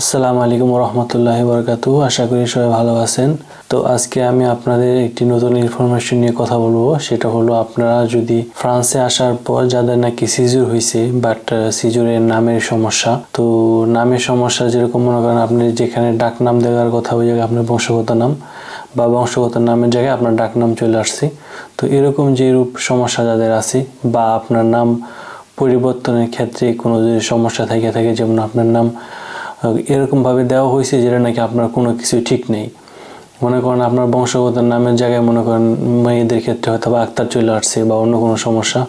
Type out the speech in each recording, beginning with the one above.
আসসালামু আলাইকুম রহমতুল্লাহ বরকাতু আশা করি সবাই ভালো আছেন। তো আজকে আমি আপনাদের একটি নতুন ইনফরমেশন নিয়ে কথা বলব। সেটা হলো আপনারা যদি ফ্রান্সে আসার পর যাদের নাকি সিজুর হয়েছে বাট সিজুরের নামের সমস্যা, তো নামের সমস্যা যেরকম মনে করেন আপনি যেখানে ডাক নাম দেওয়ার কথা ওই জায়গায় আপনার বংশগত নাম, বা বংশগত নামের জায়গায় আপনার ডাক নাম চলে আসছে। তো এরকম যে রূপ সমস্যা যাদের আছে, বা আপনার নাম পরিবর্তনের ক্ষেত্রে কোনো যদি সমস্যা থেকে থাকে, যেমন আপনার নাম এরকমভাবে দেওয়া হয়েছে যেটা নাকি আপনার কোনো কিছু ঠিক নেই। মনে করেন আপনার বংশগত নামের জায়গায় মনে করেন মেয়েদের ক্ষেত্রে হয়তো বা আক্তার চলে আসছে বা অন্য কোনো সমস্যা।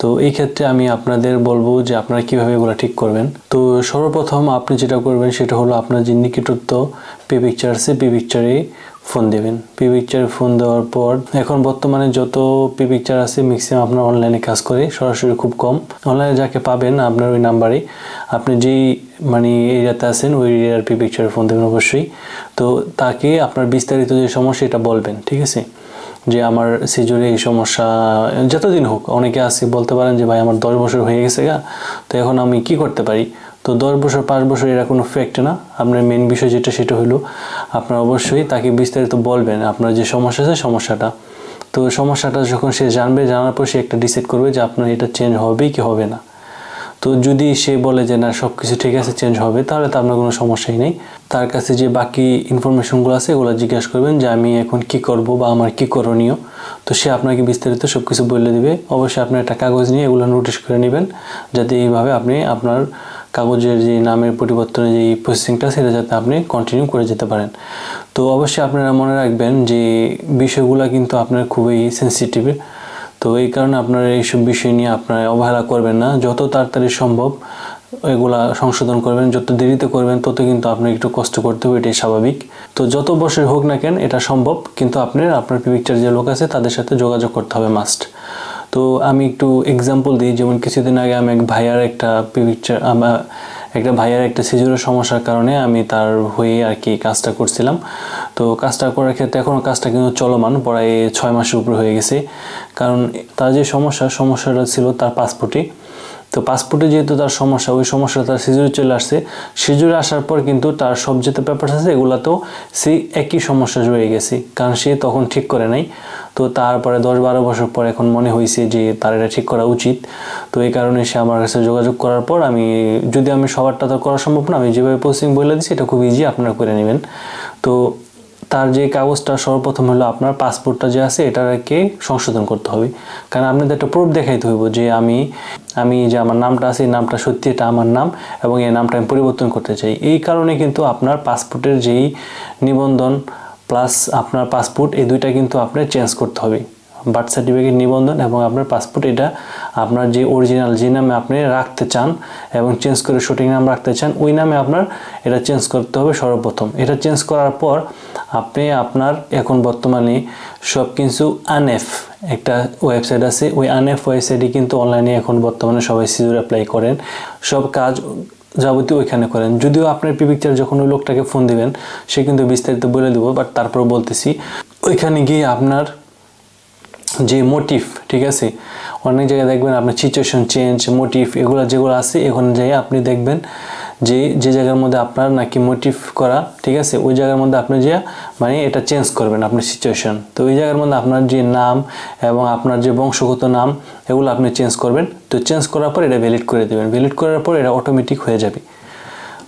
তো এই ক্ষেত্রে আমি আপনাদের বলব যে আপনারা কীভাবে এগুলো ঠিক করবেন। তো সর্বপ্রথম আপনি যেটা করবেন সেটা হলো আপনার যে নিকটত্ব পি পিকচার আছে পি পিকচারে ফোন দেবেন। পি পিকচারে ফোন দেওয়ার পর এখন বর্তমানে যত পি পিকচার আছে ম্যাক্সিমাম আপনার অনলাইনে কাজ করে, সরাসরি খুব কম। অনলাইনে যাকে পাবেন আপনার ওই নাম্বারে আপনি যেই মানে এরিয়াতে আছেন, ওই এরিয়ার পি পিকচারে ফোন দেবেন অবশ্যই। তো তাকে আপনার বিস্তারিত যে সমস্যা, এটা বলবেন, ঠিক আছে? যে আমার সিজুরে এই সমস্যা, যতদিন হোক, অনেকে আছে, বলতে পারেন যে, ভাই, আমার দশ বছর হয়ে গেছে গা, তো এখন আমি কি করতে পারি? তো দশ বছর, পাঁচ বছর এরা কোনো ফ্যাক্ট না। আপনার মেন বিষয় যেটা, সেটা হলো, আপনার অবশ্যই তাকে বিস্তারিত বলবেন, আপনার যে সমস্যা আছে, সমস্যাটা। তো সমস্যাটা যখন সে জানবে, জানার পর সে একটা ডিসাইড করবে যে, আপনার এটা চেঞ্জ হবে কি হবে না? তো যদি সে বলে যে, না সব কিছু ঠিক আছে চেঞ্জ হবে, তাহলে তো আপনার কোনো সমস্যাই নেই। তার কাছে যে বাকি ইনফরমেশনগুলো আছে, এগুলো জিজ্ঞাসা করবেন যে, আমি এখন কি করব বা আমার কি করণীয়? তো সে আপনাকে বিস্তারিত সব কিছু বলে দিবে। অবশ্যই আপনি একটা কাগজ নিয়ে এগুলো নোটিশ করে নেবেন, যাতে এইভাবে আপনি আপনার কাগজের যে নামের পরিবর্তনের যে প্রসেসিংটা সেটা যাতে আপনি কন্টিনিউ করে যেতে পারেন। তো অবশ্যই আপনারা মনে রাখবেন যে, বিষয়গুলো কিন্তু আপনার খুবই সেন্সিটিভ তো এই কারণে আপনারা এইসব বিষয় নিয়ে আপনারা অবহেলা করবেন না। যত তাড়াতাড়ি সম্ভব এগুলা সংশোধন করবেন, যত দেরিতে করবেন, তত কিন্তু আপনার একটু কষ্ট করতে হবে, এটাই স্বাভাবিক। তো যত বছর হোক না কেন, এটা সম্ভব, কিন্তু আপনার আপনার পিকচার যে লোক আছে, তাদের সাথে যোগাযোগ করতে হবে মাস্ট তো আমি একটু এক্সাম্পল দিই, যেমন কিছুদিন আগে আমি এক ভাইয়ার একটা পিকচার আমার একটা ভাইয়ার একটা সিজুরের সমস্যার কারণে আমি তার হয়ে আর কি কাজটা করছিলাম। তো কাজটা করার ক্ষেত্রে এখনও কাজটা কিন্তু চলমান, প্রায় ছয় মাসের উপরে হয়ে গেছে। কারণ তার যে সমস্যা, সমস্যাটা ছিল তার পাসপোর্টে। তো পাসপোর্টে যেহেতু তার সমস্যা, ওই সমস্যা তার সিজুরে চলে আসছে। সিজুরে আসার পর কিন্তু তার সব যেতে ব্যাপার আছে, এগুলাতেও সেই একই সমস্যা রয়ে গেছে। কারণ সে তখন ঠিক করে নাই। তো তারপরে দশ বারো বছর পর এখন মনে হয়েছে যে তার এটা ঠিক করা উচিত। তো এই কারণে সে আমার কাছে যোগাযোগ করার পর আমি, যদি আমি সবারটা তো করা সম্ভব না, আমি যেভাবে পোস্টিং বলে দিচ্ছি এটা খুব ইজি আপনারা করে নেবেন। তো তার যে কাগজটা সর্বপ্রথম হলো আপনার পাসপোর্টটা যে আছে, এটাকে সংশোধন করতে হবে। কারণ আপনাদের একটা প্রুফ দেখাইতে হইব যে আমি আমি যে আমার নামটা আছে, এই নামটা সত্যি, এটা আমার নাম, এবং এই নামটা আমি পরিবর্তন করতে চাই। এই কারণে কিন্তু আপনার পাসপোর্টের যেই নিবন্ধন প্লাস আপনার পাসপোর্ট এই দুইটা কিন্তু আপনার চেঞ্জ করতে হবে। বার্থ সার্টিফিকেট নিবন্ধন এবং আপনার পাসপোর্ট এটা আপনার যে অরিজিনাল যে নামে আপনি রাখতে চান এবং চেঞ্জ করে সঠিক নাম রাখতে চান, ওই নামে আপনার এটা চেঞ্জ করতে হবে সর্বপ্রথম। এটা চেঞ্জ করার পর আপনি আপনার এখন বর্তমানে সব কিছু আনএফ একটা ওয়েবসাইট আছে, ওই আনএফ ওয়েবসাইটে কিন্তু অনলাইনে এখন বর্তমানে সবাই সিজুর অ্যাপ্লাই করেন। সব কাজ যাবতীয় ওইখানে করেন। যদিও আপনার পি পিকচার যখন ওই লোকটাকে ফোন দিবেন, সে কিন্তু বিস্তারিত বলে দেবো বাট তারপর বলতেছি, ওইখানে গিয়ে আপনার যে মোটিভ ঠিক আছে? অনেক জায়গায় দেখবেন আপনার সিচুয়েশন চেঞ্জ মোটিভ এগুলো যেগুলো আছে, এখন যাই আপনি দেখবেন যে যে জায়গার মধ্যে আপনার নাকি মোটিভ করা, ঠিক আছে? ওই জায়গার মধ্যে আপনি যে মানে এটা চেঞ্জ করবেন আপনার সিচুয়েশন তো ওই জায়গার মধ্যে আপনার যে নাম এবং আপনার যে বংশগত নাম, এগুলো আপনি চেঞ্জ করবেন। তো চেঞ্জ করার পর এটা ভ্যালিড করে দেবেন। ভ্যালিড করার পর এটা অটোমেটিক হয়ে যাবে।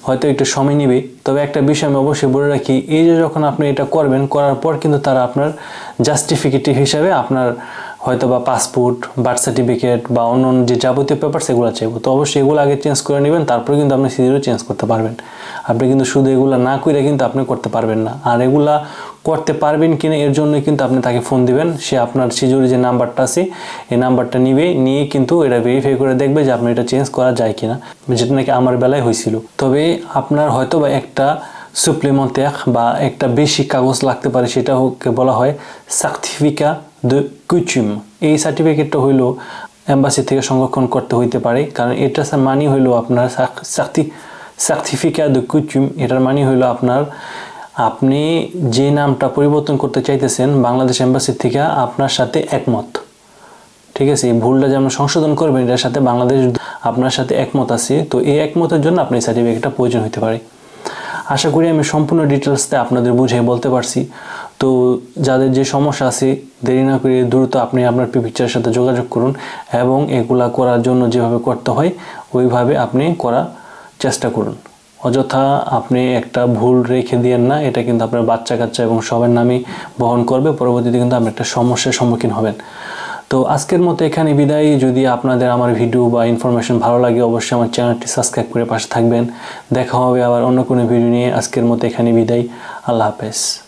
হয়তো একটু সময় নেবে। তবে একটা বিষয় আমি অবশ্যই বলে রাখি, এই যে যখন আপনি এটা করবেন, করার পর কিন্তু তারা আপনার জাস্টিফিকেটিভ হিসাবে আপনার হয়তো বা পাসপোর্ট বার্থ সার্টিফিকেট বা অন্য অন্য যে যাবতীয় পেপার সেগুলো চাইব তো অবশ্যই এগুলো আগে চেঞ্জ করে নেবেন, তারপরে কিন্তু আপনি সিজিরও চেঞ্জ করতে পারবেন। আপনি কিন্তু শুধু এগুলো না করে কিন্তু আপনি করতে পারবেন না। আর এগুলা করতে পারবেন কিনা এর জন্য কিন্তু আপনি তাকে ফোন দিবেন, সে আপনার সিজুরি যে নাম্বারটা আছে, এই নাম্বারটা নিবে, নিয়ে কিন্তু এটা ভেরিফাই করে দেখবে যে আপনি এটা চেঞ্জ করা যায় কিনা। যেটা নাকি আমার বেলায় হয়েছিল তবে আপনার হয়তো বা একটা সুপ্লিমেন্টেক বা একটা বেশি কাগজ লাগতে পারে সেটা বলা হয় সার্টিফিকা de coutume এই সার্টিফিকেটটা হইল এম্বাসি থেকে সংরক্ষণ করতে হইতে পারে, কারণ এটা মানি হইল আপনার সার্টিফিকা দ্য coutume এটার মানি হইল আপনার, আপনি যে নামটা পরিবর্তন করতে চাইতেছেন বাংলাদেশ এম্বাসি থেকে আপনার সাথে একমত। ঠিক আছে, এই ভুলটা যেমন সংশোধন করবেন, এটার সাথে বাংলাদেশ আপনার সাথে একমত আছে, তো এই একমতের জন্য আপনি সার্টিফিকেটটা প্রয়োজন হতে পারে। আশা করি আমি সম্পূর্ণ ডিটেলসতে আপনাদের বুঝিয়ে বলতে পারছি। তো যাদের যে সমস্যা আছে, দেরি না করে দ্রুত আপনি আপনার পিকচারের সাথে যোগাযোগ করুন এবং এগুলা করার জন্য যেভাবে করতে হয়, ওইভাবে আপনি করার চেষ্টা করুন। অযথা আপনি একটা ভুল রেখে দিয়েন না, এটা কিন্তু আপনার বাচ্চা কাচ্চা এবং সবার নামই বহন করবে, পরবর্তীতে কিন্তু আপনি একটা সমস্যার সম্মুখীন হবেন। তো আজকের মতো এখানে বিদায়। যদি আপনাদের আমার ভিডিও বা ইনফরমেশন ভালো লাগে, অবশ্যই আমার চ্যানেলটি সাবস্ক্রাইব করে পাশে থাকবেন। দেখা হবে আবার অন্য কোনো ভিডিও নিয়ে। আজকের মতো এখানে বিদায়। আল্লাহ হাফেজ।